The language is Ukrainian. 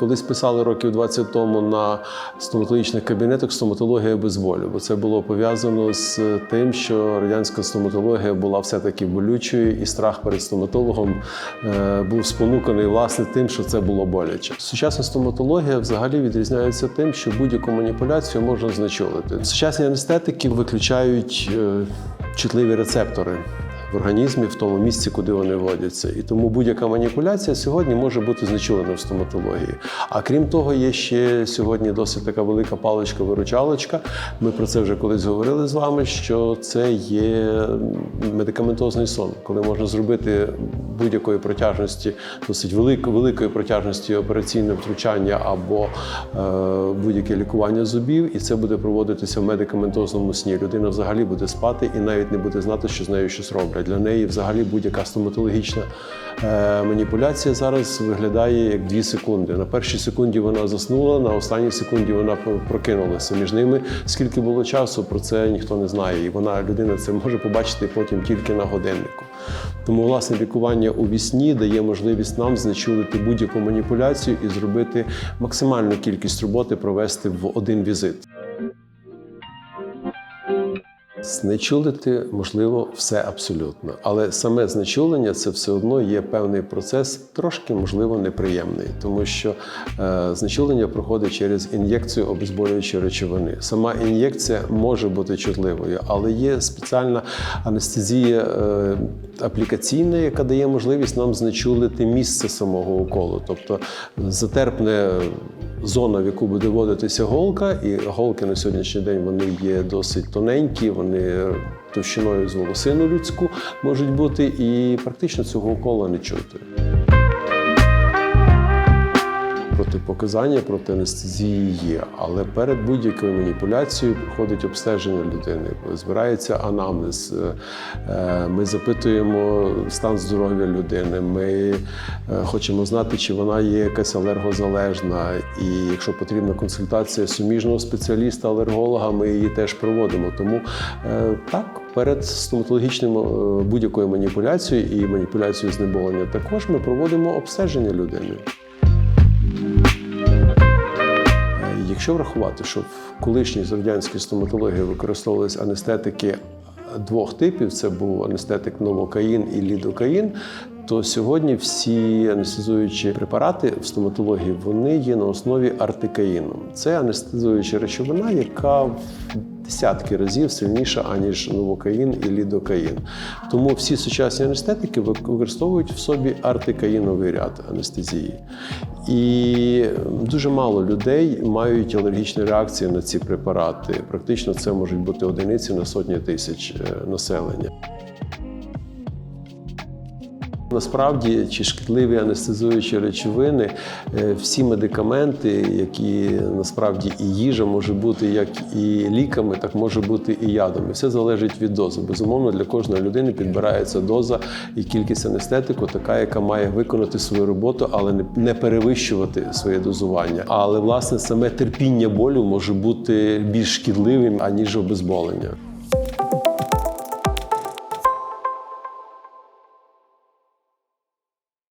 колись писали років 20 тому на стоматологічних кабінетах стоматологія без болю, бо це було пов'язано з тим, що радянська стоматологія була все-таки болючою, і страх перед стоматологом е, був спонуканий власне тим, що це було боляче. Сучасна стоматологія взагалі відрізняється тим, що будь-яку маніпуляцію можна знечулити. Сучасні анестетики виключають е, чутливі рецептори в організмі в тому місці, куди вони вводяться. І тому будь-яка маніпуляція сьогодні може бути знечулена в стоматології. А крім того, є ще сьогодні досить така велика паличка-виручалочка. Ми про це вже колись говорили з вами, що це є медикаментозний сон, коли можна зробити будь-якої протяжності, досить великої, великої протяжності операційне втручання або е, будь-яке лікування зубів, і це буде проводитися в медикаментозному сні. Людина взагалі буде спати і навіть не буде знати, що з нею щось роблять. Для неї взагалі будь-яка стоматологічна е, маніпуляція зараз виглядає як дві секунди. На першій секунді вона заснула, на останній секунді вона прокинулася. Між ними скільки було часу, про це ніхто не знає. І вона людина це може побачити потім тільки на годиннику. Тому власне лікування у вісні дає можливість нам знечулити будь-яку маніпуляцію і зробити максимальну кількість роботи провести в один візит. Знечулити можливо все абсолютно, але саме знечулення це все одно є певний процес, трошки можливо неприємний, тому що е, знечулення проходить через ін'єкцію обезболюючої речовини. Сама ін'єкція може бути чутливою, але є спеціальна анестезія е, аплікаційна, яка дає можливість нам знечулити місце самого уколу, тобто затерпне зона, в яку буде вводитися голка, і голки на сьогоднішній день вони є досить тоненькі, вони товщиною з волосину людську можуть бути, і практично цього укола не чути. Протипоказання проти анестезії є, але перед будь-якою маніпуляцією проходить обстеження людини. Збирається анамнез, е, ми запитуємо стан здоров'я людини. Ми е, хочемо знати, чи вона є якась алергозалежна. І якщо потрібна консультація суміжного спеціаліста-алерголога, ми її теж проводимо. Тому е, так. Перед стоматологічним будь-якою маніпуляцією і маніпуляцією знеболення також ми проводимо обстеження людини. Якщо врахувати, що в колишній радянській стоматології використовувалися анестетики двох типів: це був анестетик новокаїн і лідокаїн, то сьогодні всі анестезуючі препарати в стоматології вони є на основі артикаїну. Це анестезуюча речовина, яка десятки разів сильніша, аніж новокаїн і лідокаїн. Тому всі сучасні анестетики використовують в собі артикаїновий ряд анестезії. І дуже мало людей мають алергічні реакції на ці препарати. Практично це можуть бути одиниці на сотні тисяч населення. Насправді, чи шкідливі анестезуючі речовини, всі медикаменти, які насправді і їжа може бути як і ліками, так може бути і ядом. Все залежить від дози. Безумовно, для кожної людини підбирається доза і кількість анестетику, така, яка має виконати свою роботу, але не перевищувати своє дозування. Але власне саме терпіння болю може бути більш шкідливим аніж обезболення.